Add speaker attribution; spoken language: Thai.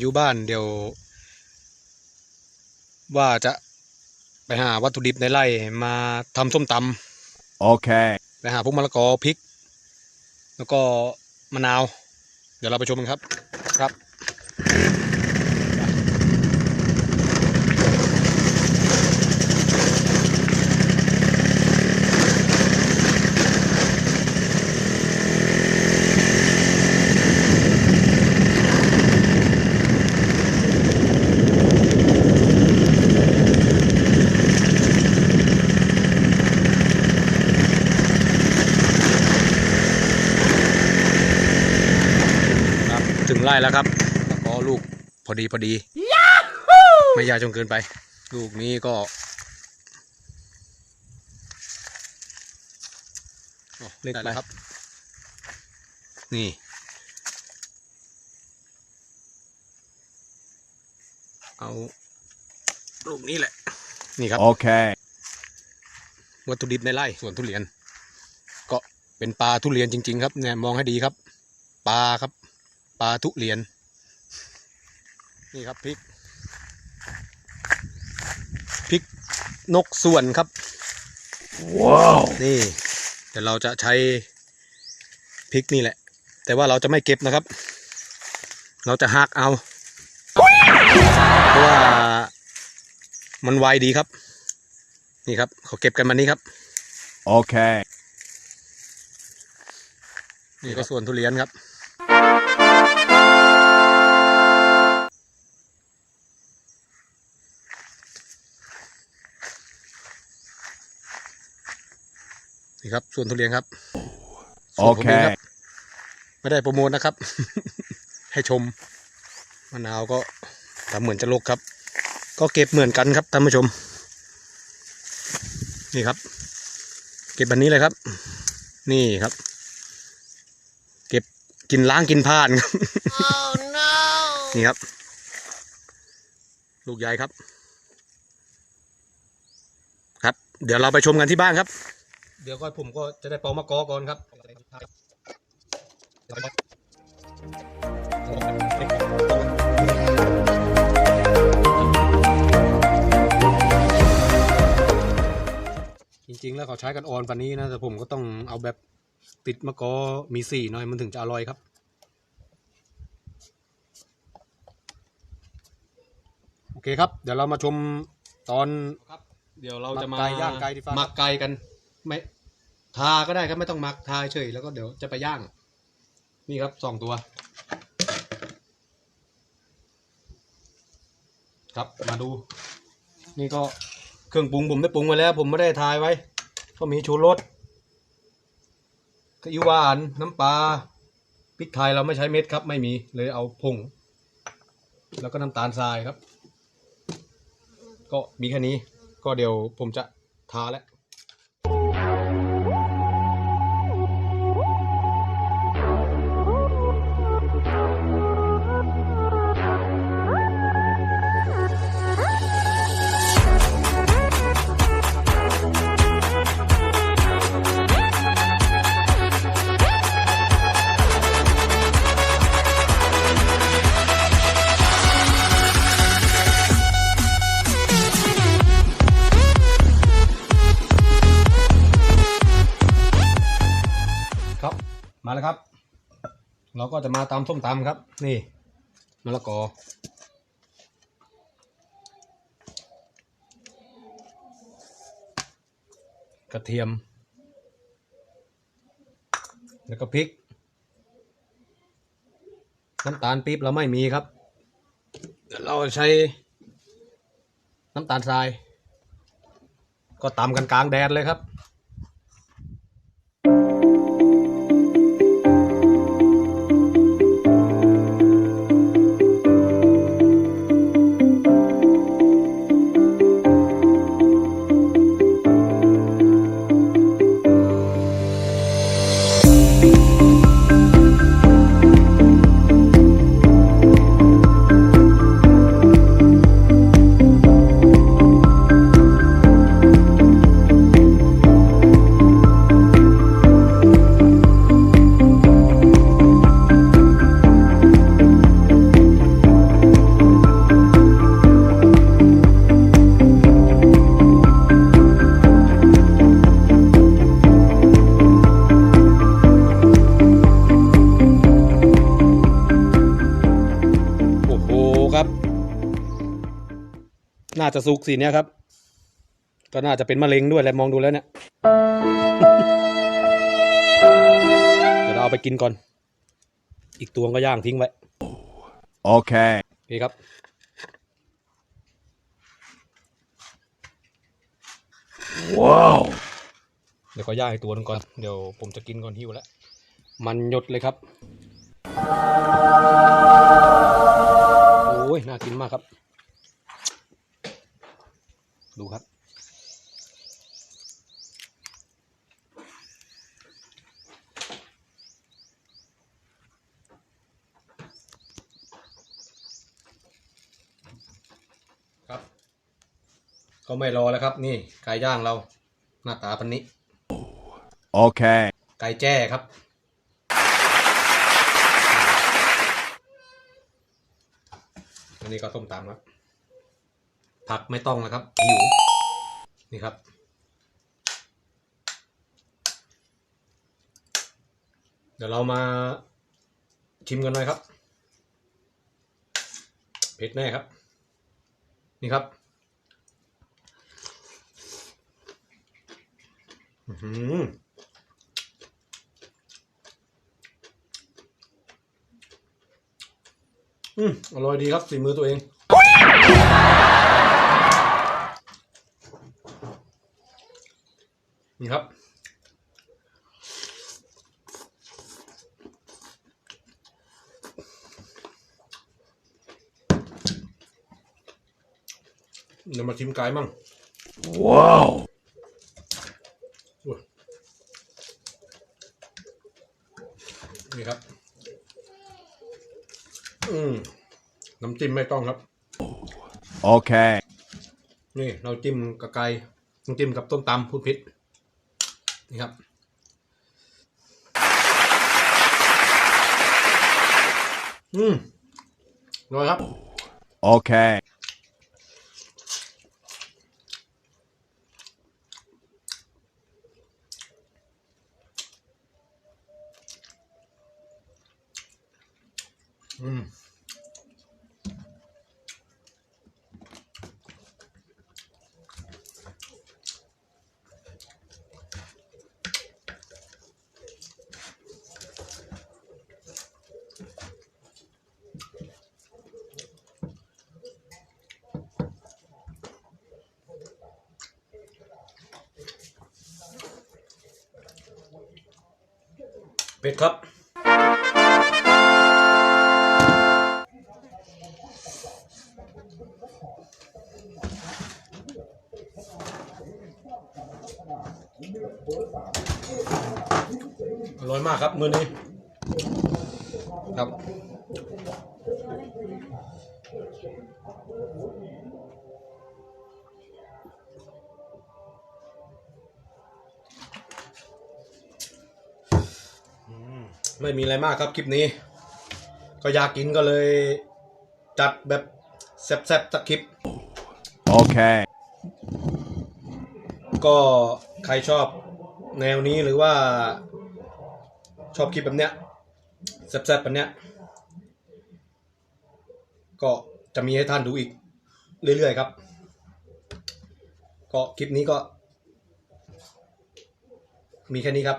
Speaker 1: ายอยู่บ้านเดี๋ยว ว่าจะไปหาวัตถุดิบในไร่มาทำส้มต
Speaker 2: Okay. ำ
Speaker 1: ไปหาพวกมะละกอพริก แล้วก็มะนาว เดี๋ยวเราไปชมกันครับ ครับ ถึงไร่แล้วครับ แล้วก็ลูกพอดีพอดีไม่ยาวจนเกินไป ลูกนี้ก็โอ้เล็กไปครับ นี่ เอาลูกนี้แหละ นี่ครับ
Speaker 2: Okay.
Speaker 1: วัตถุดิบในไร่สวนทุเรียน ก็เป็นปลาทุเรียนจริง ๆ ครับเนี่ยมองให้ดีครับ ปลาครับ ปลาทุเรียน นี่ครับพริกพริกนกส่วนครับ
Speaker 2: Whoa.
Speaker 1: นี่เดี๋ยวเราจะใช้พริกนี่แหละ แต่ว่าเราจะไม่เก็บนะครับ เราจะหักเอา เพราะว่ามันไวดีครับ นี่ครับเขาเก็บกันมานี้ครับ
Speaker 2: Okay.
Speaker 1: นี่ก็ส่วนทุเรียนครับ นี่ครับ ส่วนทุเรียนครับส่วนผมเองครับ
Speaker 2: Okay.
Speaker 1: ไม่ได้โปรโมทนะครับ ให้ชมมะนาวก็ทำเหมือนจะลกครับ ก็เก็บเหมือนกันครับท่านผู้ชม นี่ครับ เก็บแบบนี้เลยครับ นี่ครับ เก็บกินล้างกินผ่านครับ
Speaker 3: Oh no!
Speaker 1: นี่ครับ ลูกใหญ่ครับ ครับ เดี๋ยวเราไปชมกันที่บ้านครับ เดี๋ยวก็ผมก็จะได้เป่ามะกอก่อนครับจริงๆแล้วเขาใช้กันออนฟันนี้นะแต่ผมก็ต้องเอาแบบติดมะกอมีสี่หน่อยมันถึงจะอร่อยครับ โอเคครับ เดี๋ยวเรามาชมตอนครับเดี๋ยวเราจะมา
Speaker 3: หมักไก่ย่างไก่ที่ฟาร์ม
Speaker 1: หมักไก่กัน ไม่ทาก็ได้ครับไม่ต้องมักทาเฉยแล้วก็เดี๋ยวจะไปย่าง นี่ครับสองตัว ครับมาดู นี่ก็เครื่องปรุงผมได้ปรุงไว้แล้ว ผมไม่ได้ทายไว้ ก็มีชูรสกะอิหวาน น้ำปลาพริกไทยเราไม่ใช้เม็ดครับ ไม่มีเลยเอาผงแล้วก็น้ำตาลทรายครับ ก็มีแค่นี้ก็เดี๋ยวผมจะทาแล้ว มาแล้วครับ เราก็จะมาตำส้มตำครับ นี่มะละกอกระเทียม แล้วก็พริก น้ำตาลปี๊บเราไม่มีครับเดี๋ยวเราใช้น้ำตาลทราย ก็ตำกันกลางแดดเลยครับ จะสุกสีเนี้ยครับ ก็น่าจะเป็นมะเร็งด้วยแหละมองดูแล้วเนี่ย เดี๋ยวเราเอาไปกินก่อน อีกตัวก็ย่างทิ้งไว้
Speaker 2: Okay.
Speaker 1: โอเคครับ
Speaker 2: Whoa.
Speaker 1: เดี๋ยวก็ย่างอีกตัวหนึงก่อน เดี๋ยวผมจะกินก่อนหิวแล้ว มันหยดเลยครับ โอ้ย น่ากินมากครับ ดูครับ ครับ ก็ไม่รอแล้วครับ นี่ไก่ย่างเรา หน้าตาพันนี้
Speaker 2: Okay.
Speaker 1: ไก่แจ้ครับ อันนี้ก็ต้มตำครับ ผักไม่ต้องนะครับหิวนี่ครับ เดี๋ยวเรามาชิมกันหน่อยครับ เผ็ดแน่ครับ นี่ครับ อืมอร่อยดีครับฝีมือตัวเอง นี่ครับ เดี๋ยวมาชิมไก่มั่ง
Speaker 2: Whoa.
Speaker 1: อุ๊ยนี่ครับ อืม น้ำ จิ้มไม่ต้องครับ
Speaker 2: Okay.
Speaker 1: นี่ เราจิ้มกับไก่น้ำจิ้มกับต้มตำพูดผิดนี่ครับ อืมอร่อยครับ
Speaker 2: Okay.
Speaker 1: อืม เป็ดครับ อร่อยมากครับมื้อนี้ ครับ ไม่มีอะไรมากครับคลิปนี้ ก็อยากกินก็เลย จัดแบบแซ่บๆสักคลิป
Speaker 2: Okay.
Speaker 1: ก็ใครชอบแนวนี้หรือว่าชอบคลิปแบบเนี้ยแซ่บๆแบบเนี้ย ก็จะมีให้ท่านดูอีก เรื่อยๆครับ ก็คลิปนี้ก็ มีแค่นี้ครับ